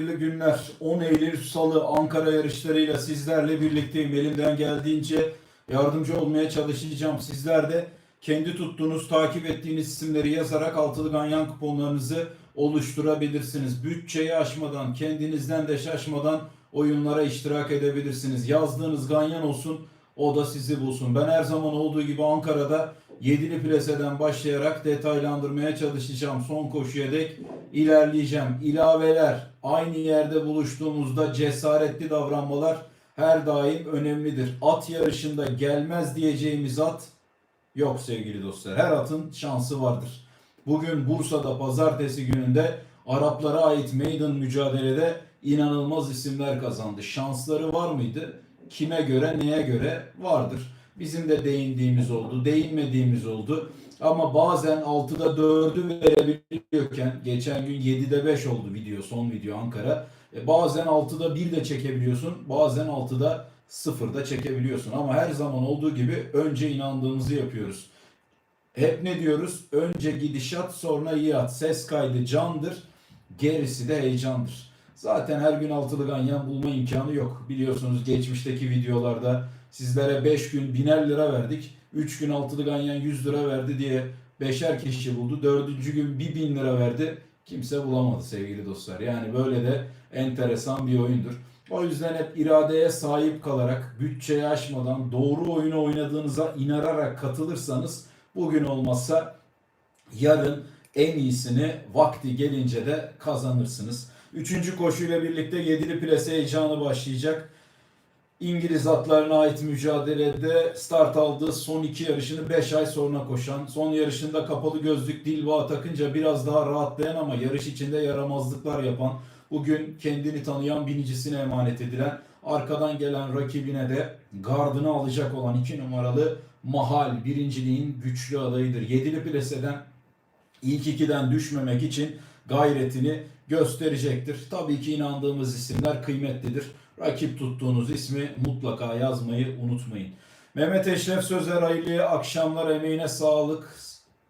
Hayırlı günler. 10 Eylül Salı Ankara yarışlarıyla sizlerle birlikteyim. Elimden geldiğince yardımcı olmaya çalışacağım. Sizler de kendi tuttuğunuz, takip ettiğiniz isimleri yazarak altılı ganyan kuponlarınızı oluşturabilirsiniz. Bütçeyi aşmadan, kendinizden de şaşmadan oyunlara iştirak edebilirsiniz. Yazdığınız ganyan olsun, o da sizi bulsun. Ben her zaman olduğu gibi Ankara'da yedili plaseden başlayarak detaylandırmaya çalışacağım. Son koşuya dek ilerleyeceğim. İlaveler, aynı yerde buluştuğumuzda cesaretli davranmalar her daim önemlidir. At yarışında gelmez diyeceğimiz at yok sevgili dostlar. Her atın şansı vardır. Bugün Bursa'da pazartesi gününde Araplara ait meydan mücadelede inanılmaz isimler kazandı. Şansları var mıydı? Kime göre, neye göre vardır. Bizim de değindiğimiz oldu, değinmediğimiz oldu. Ama bazen 6'da 4'ü verebiliyorken geçen gün 7'de 5 oldu video, son video Ankara. E bazen 6'da 1 de çekebiliyorsun, bazen 6'da 0 da çekebiliyorsun. Ama her zaman olduğu gibi önce inandığımızı yapıyoruz. Hep ne diyoruz? Önce gidişat sonra yat. Ses kaydı candır. Gerisi de heyecandır. Zaten her gün altılı ganyan bulma imkanı yok. Biliyorsunuz geçmişteki videolarda sizlere 5 gün biner lira verdik. 3 gün altılı ganyan 100 lira verdi diye beşer kişi buldu. Dördüncü gün bir bin lira verdi. Kimse bulamadı sevgili dostlar. Yani böyle de enteresan bir oyundur. O yüzden hep iradeye sahip kalarak, bütçeyi aşmadan, doğru oyunu oynadığınıza inanarak katılırsanız bugün olmazsa yarın en iyisini vakti gelince de kazanırsınız. Üçüncü koşuyla birlikte yedili plase heyecanı başlayacak. İngiliz atlarına ait mücadelede start aldığı son iki yarışını 5 ay sonra koşan, son yarışında kapalı gözlük dilbağı takınca biraz daha rahatlayan ama yarış içinde yaramazlıklar yapan, bugün kendini tanıyan binicisine emanet edilen, arkadan gelen rakibine de gardını alacak olan 2 numaralı Mahal birinciliğin güçlü adayıdır. Yedili plaseden ilk ikiden düşmemek için gayretini gösterecektir. Tabii ki inandığımız isimler kıymetlidir. Rakip tuttuğunuz ismi mutlaka yazmayı unutmayın. Mehmet Eşref Sözer hayırlı akşamlar emeğine sağlık.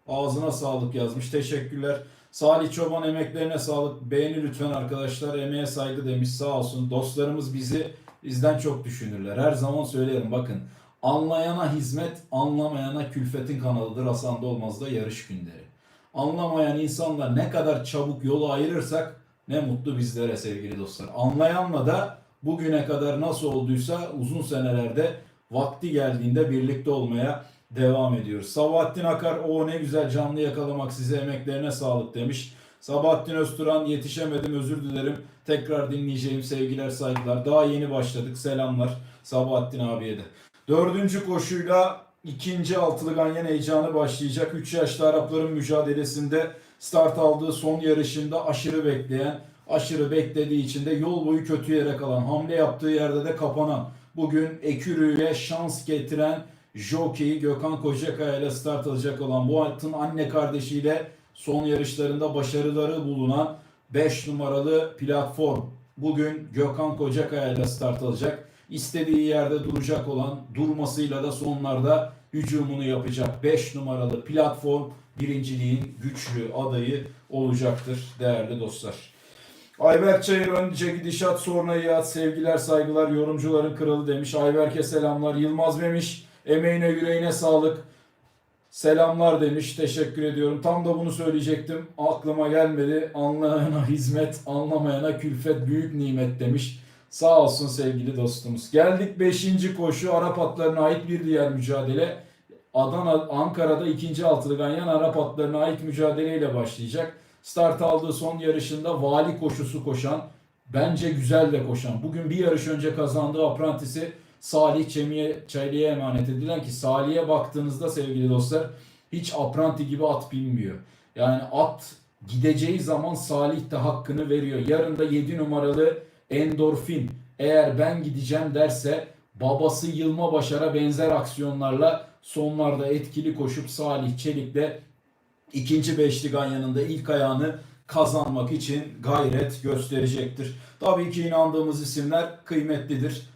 Ağzına sağlık yazmış. Teşekkürler. Salih Çoban emeklerine sağlık. Beğeni lütfen arkadaşlar. Emeğe saygı demiş. Sağ olsun. Dostlarımız bizi bizden çok düşünürler. Her zaman söylerim bakın. Anlayana hizmet, anlamayana külfetin kanalıdır. Hasan Dolmaz'da yarış günleri. Anlamayan insanlar ne kadar çabuk yolu ayırırsak ne mutlu bizlere sevgili dostlar. Anlayanla da bugüne kadar nasıl olduysa uzun senelerde vakti geldiğinde birlikte olmaya devam ediyoruz. Sabahattin Akar o ne güzel canlı yakalamak size emeklerine sağlık demiş. Sabahattin Özturan yetişemedim özür dilerim. Tekrar dinleyeceğim sevgiler saygılar. Daha yeni başladık selamlar Sabahattin abiye de. Dördüncü koşuyla ikinci altılı ganyan heyecanı başlayacak. 3 yaşlı Arapların mücadelesinde start aldığı son yarışında aşırı bekleyen, aşırı beklediği için de yol boyu kötü yere kalan, hamle yaptığı yerde de kapanan, bugün Ekürü'ye şans getiren jockey Gökhan Kocakaya ile start alacak olan bu atın anne kardeşiyle son yarışlarında başarıları bulunan 5 numaralı platform. Bugün Gökhan Kocakaya ile start alacak. İstediği yerde duracak olan durmasıyla da sonlarda hücumunu yapacak 5 numaralı platform birinciliğin güçlü adayı olacaktır değerli dostlar. Ayberk Çayır önce gidişat sonra yat sevgiler saygılar yorumcuların kralı demiş. Ayberk'e selamlar. Yılmaz Memiş emeğine yüreğine sağlık. Selamlar demiş. Teşekkür ediyorum. Tam da bunu söyleyecektim. Aklıma gelmedi. Anlayana hizmet, anlamayana külfet büyük nimet demiş. Sağ olsun sevgili dostumuz. Geldik 5. koşu Arap atlarına ait bir diğer mücadele. Adana, Ankara'da ikinci altılı ganyan Arap atlarına ait mücadeleyle başlayacak. Start aldığı son yarışında vali koşusu koşan, bence güzel de koşan. Bugün bir yarış önce kazandığı aprantisi Salih Çemiye Çaylı'ya emanet edilen ki Salih'e baktığınızda sevgili dostlar hiç apranti gibi at bilmiyor. Yani at gideceği zaman Salih de hakkını veriyor. Yarın da 7 numaralı endorfin eğer ben gideceğim derse babası Yılma Başar'a benzer aksiyonlarla sonlarda etkili koşup Salih Çelik'le ikinci beşli ganyanında ilk ayağını kazanmak için gayret gösterecektir. Tabii ki inandığımız isimler kıymetlidir.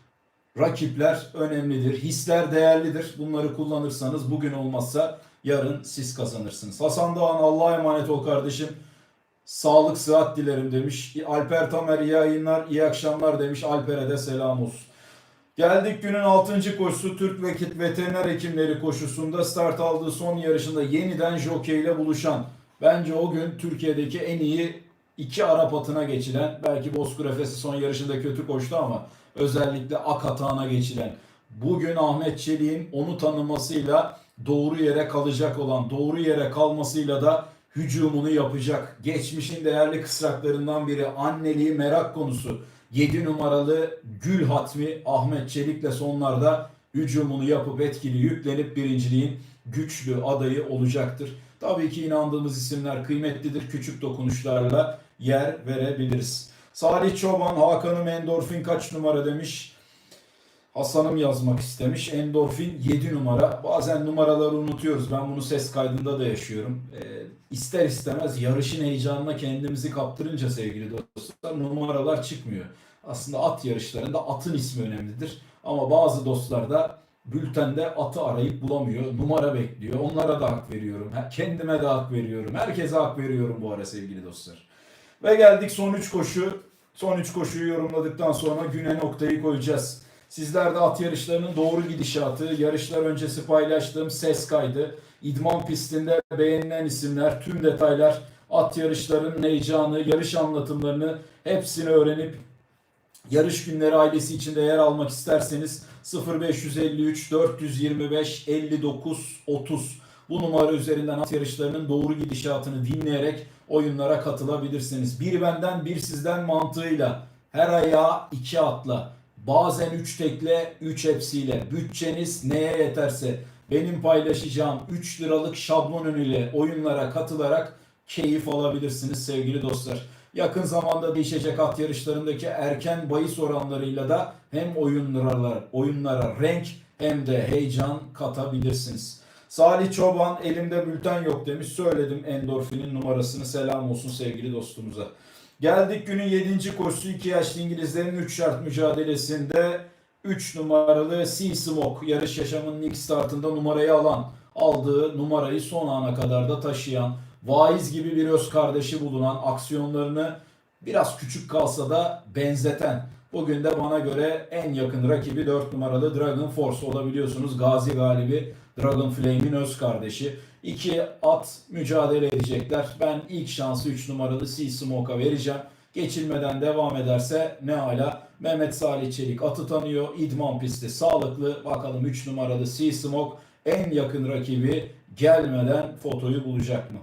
Rakipler önemlidir. Hisler değerlidir. Bunları kullanırsanız bugün olmazsa yarın siz kazanırsınız. Hasan Doğan Allah'a emanet ol kardeşim. Sağlık, sıhhat dilerim demiş. Alper Tamer iyi yayınlar, iyi akşamlar demiş. Alper'e de selam olsun. Geldik günün 6. koşusu Türk Vekit Veteriner Hekimleri koşusunda start aldığı son yarışında yeniden jockey ile buluşan bence o gün Türkiye'deki en iyi iki Arap atına geçilen belki Bozkır Efes'i son yarışında kötü koştu ama özellikle ak atağına geçilen bugün Ahmet Çelik'in onu tanımasıyla doğru yere kalacak olan doğru yere kalmasıyla da hücumunu yapacak. Geçmişin değerli kısraklarından biri anneliği merak konusu. 7 numaralı Gül Hatmi Ahmet Çelik'le sonlarda hücumunu yapıp etkili yüklenip birinciliğin güçlü adayı olacaktır. Tabii ki inandığımız isimler kıymetlidir. Küçük dokunuşlarla yer verebiliriz. Salih Çoban Hakan'ım endorfin kaç numara demiş. Hasan'ım yazmak istemiş. Endorfin 7 numara. Bazen numaraları unutuyoruz. Ben bunu ses kaydında da yaşıyorum. Ee, ister istemez yarışın heyecanına kendimizi kaptırınca sevgili dostlar numaralar çıkmıyor. Aslında at yarışlarında atın ismi önemlidir. Ama bazı dostlar da bültende atı arayıp bulamıyor. Numara bekliyor. Onlara da hak veriyorum. Kendime de hak veriyorum. Herkese hak veriyorum bu ara sevgili dostlar. Ve geldik son 3 koşu. Son 3 koşuyu yorumladıktan sonra güne noktayı koyacağız. Sizler de at yarışlarının doğru gidişatı, yarışlar öncesi paylaştığım ses kaydı, idman pistinde beğenilen isimler, tüm detaylar, at yarışlarının heyecanı, yarış anlatımlarını hepsini öğrenip yarış günleri ailesi içinde yer almak isterseniz 0553 425 59 30 bu numara üzerinden at yarışlarının doğru gidişatını dinleyerek oyunlara katılabilirsiniz. Bir benden bir sizden mantığıyla her ayağa iki atla bazen üç tekle üç hepsiyle bütçeniz neye yeterse benim paylaşacağım 3 liralık şablon önüyle oyunlara katılarak keyif alabilirsiniz sevgili dostlar. Yakın zamanda değişecek at yarışlarındaki erken bahis oranlarıyla da hem oyunlara, oyunlara renk hem de heyecan katabilirsiniz. Salih Çoban elimde bülten yok demiş. Söyledim endorfinin numarasını selam olsun sevgili dostumuza. Geldik günün 7. koşusu 2 yaşlı İngilizlerin 3 şart mücadelesinde 3 numaralı Sea Smoke yarış yaşamının ilk startında numarayı alan aldığı numarayı son ana kadar da taşıyan vaiz gibi bir öz kardeşi bulunan aksiyonlarını biraz küçük kalsa da benzeten bugün de bana göre en yakın rakibi 4 numaralı Dragon Force olabiliyorsunuz. Gazi galibi Dragon Flame'in öz kardeşi. İki at mücadele edecekler. Ben ilk şansı 3 numaralı Sea Smoke'a vereceğim. Geçilmeden devam ederse ne hala Mehmet Salih Çelik atı tanıyor. İdman pisti sağlıklı. Bakalım 3 numaralı Sea Smoke en yakın rakibi gelmeden fotoyu bulacak mı?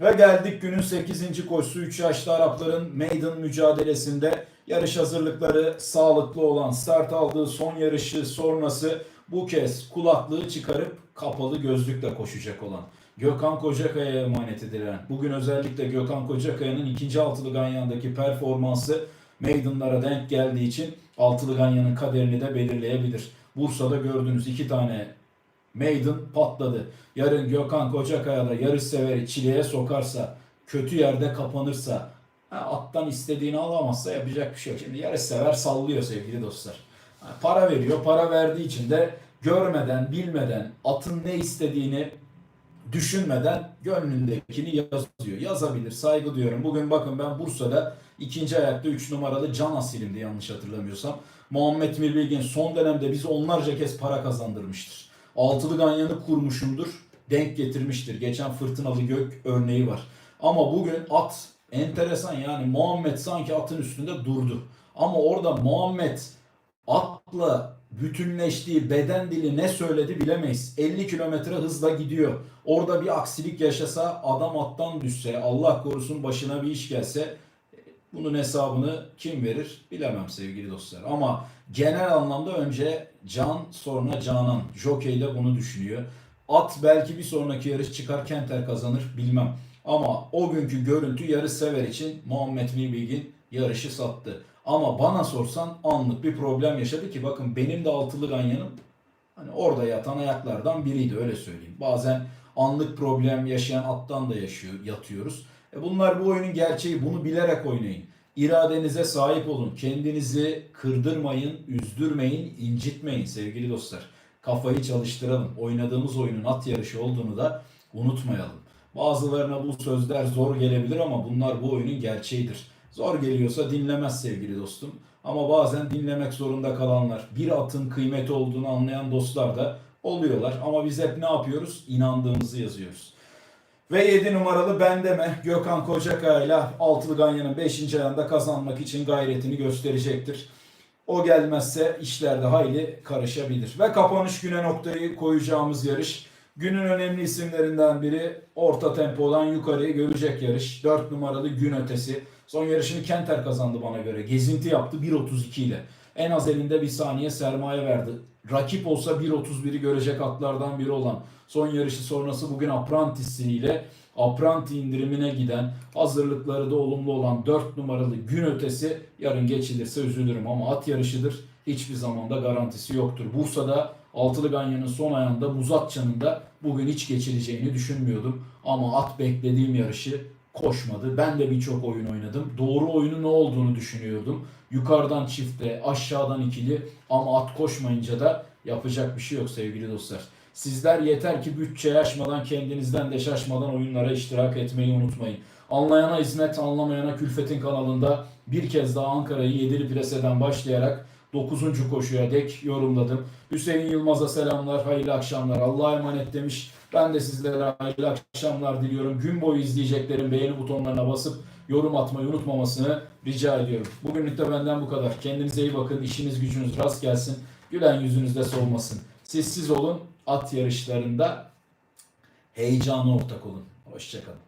Ve geldik günün 8. koşusu 3 yaşlı Arapların maiden mücadelesinde yarış hazırlıkları sağlıklı olan start aldığı son yarışı sonrası bu kez kulaklığı çıkarıp kapalı gözlükle koşacak olan Gökhan Kocakaya'ya emanet edilen bugün özellikle Gökhan Kocakaya'nın ikinci altılı Ganyan'daki performansı Maiden'lara denk geldiği için altılı Ganyan'ın kaderini de belirleyebilir. Bursa'da gördüğünüz iki tane Maiden patladı. Yarın Gökhan Kocakaya da yarış severi çileye sokarsa, kötü yerde kapanırsa, attan istediğini alamazsa yapacak bir şey yok. Şimdi yarış sever sallıyor sevgili dostlar. Para veriyor. Para verdiği için de görmeden, bilmeden, atın ne istediğini düşünmeden gönlündekini yazıyor. Yazabilir. Saygı duyuyorum. Bugün bakın ben Bursa'da ikinci ayakta 3 numaralı Can Asil'imdi yanlış hatırlamıyorsam. Muhammed Mirbilgin son dönemde bizi onlarca kez para kazandırmıştır. Altılı ganyanı kurmuşumdur. Denk getirmiştir. Geçen fırtınalı gök örneği var. Ama bugün at enteresan yani Muhammed sanki atın üstünde durdu. Ama orada Muhammed atla bütünleştiği beden dili ne söyledi bilemeyiz. 50 kilometre hızla gidiyor. Orada bir aksilik yaşasa adam attan düşse Allah korusun başına bir iş gelse bunun hesabını kim verir bilemem sevgili dostlar. Ama genel anlamda önce can sonra canan. Jockey de bunu düşünüyor. At belki bir sonraki yarış çıkar Kenter kazanır bilmem. Ama o günkü görüntü yarış sever için Muhammed Bilgin yarışı sattı. Ama bana sorsan anlık bir problem yaşadı ki bakın benim de altılı ganyanım hani orada yatan ayaklardan biriydi öyle söyleyeyim. Bazen anlık problem yaşayan attan da yaşıyor, yatıyoruz. E bunlar bu oyunun gerçeği. Bunu bilerek oynayın. İradenize sahip olun. Kendinizi kırdırmayın, üzdürmeyin, incitmeyin sevgili dostlar. Kafayı çalıştıralım. Oynadığımız oyunun at yarışı olduğunu da unutmayalım. Bazılarına bu sözler zor gelebilir ama bunlar bu oyunun gerçeğidir. Zor geliyorsa dinlemez sevgili dostum. Ama bazen dinlemek zorunda kalanlar, bir atın kıymeti olduğunu anlayan dostlar da oluyorlar. Ama biz hep ne yapıyoruz? İnandığımızı yazıyoruz. Ve 7 numaralı Bendeme Gökhan Kocakaya ile Altılı Ganyan'ın 5. ayında kazanmak için gayretini gösterecektir. O gelmezse işler de hayli karışabilir. Ve kapanış güne noktayı koyacağımız yarış. Günün önemli isimlerinden biri orta tempodan yukarıyı görecek yarış. 4 numaralı gün ötesi. Son yarışını Kenter kazandı bana göre. Gezinti yaptı 1.32 ile. En az elinde bir saniye sermaye verdi. Rakip olsa 1.31'i görecek atlardan biri olan son yarışı sonrası bugün Apprentice ile Apranti indirimine giden hazırlıkları da olumlu olan 4 numaralı gün ötesi yarın geçilirse üzülürüm ama at yarışıdır. Hiçbir zamanda garantisi yoktur. Bursa'da Altılı Ganyan'ın son ayağında Muzatça'nın da bugün hiç geçileceğini düşünmüyordum. Ama at beklediğim yarışı koşmadı. Ben de birçok oyun oynadım. Doğru oyunun ne olduğunu düşünüyordum. Yukarıdan çifte, aşağıdan ikili ama at koşmayınca da yapacak bir şey yok sevgili dostlar. Sizler yeter ki bütçeyi aşmadan kendinizden de şaşmadan oyunlara iştirak etmeyi unutmayın. Anlayana hizmet, anlamayana külfetin kanalında bir kez daha Ankara'yı yedili preseden başlayarak 9. koşuya dek yorumladım. Hüseyin Yılmaz'a selamlar, hayırlı akşamlar. Allah'a emanet demiş. Ben de sizlere hayırlı akşamlar diliyorum. Gün boyu izleyeceklerin beğeni butonlarına basıp yorum atmayı unutmamasını rica ediyorum. Bugünlük de benden bu kadar. Kendinize iyi bakın. İşiniz gücünüz rast gelsin. Gülen yüzünüzde solmasın. Sessiz olun. At yarışlarında heyecanı ortak olun. Hoşçakalın.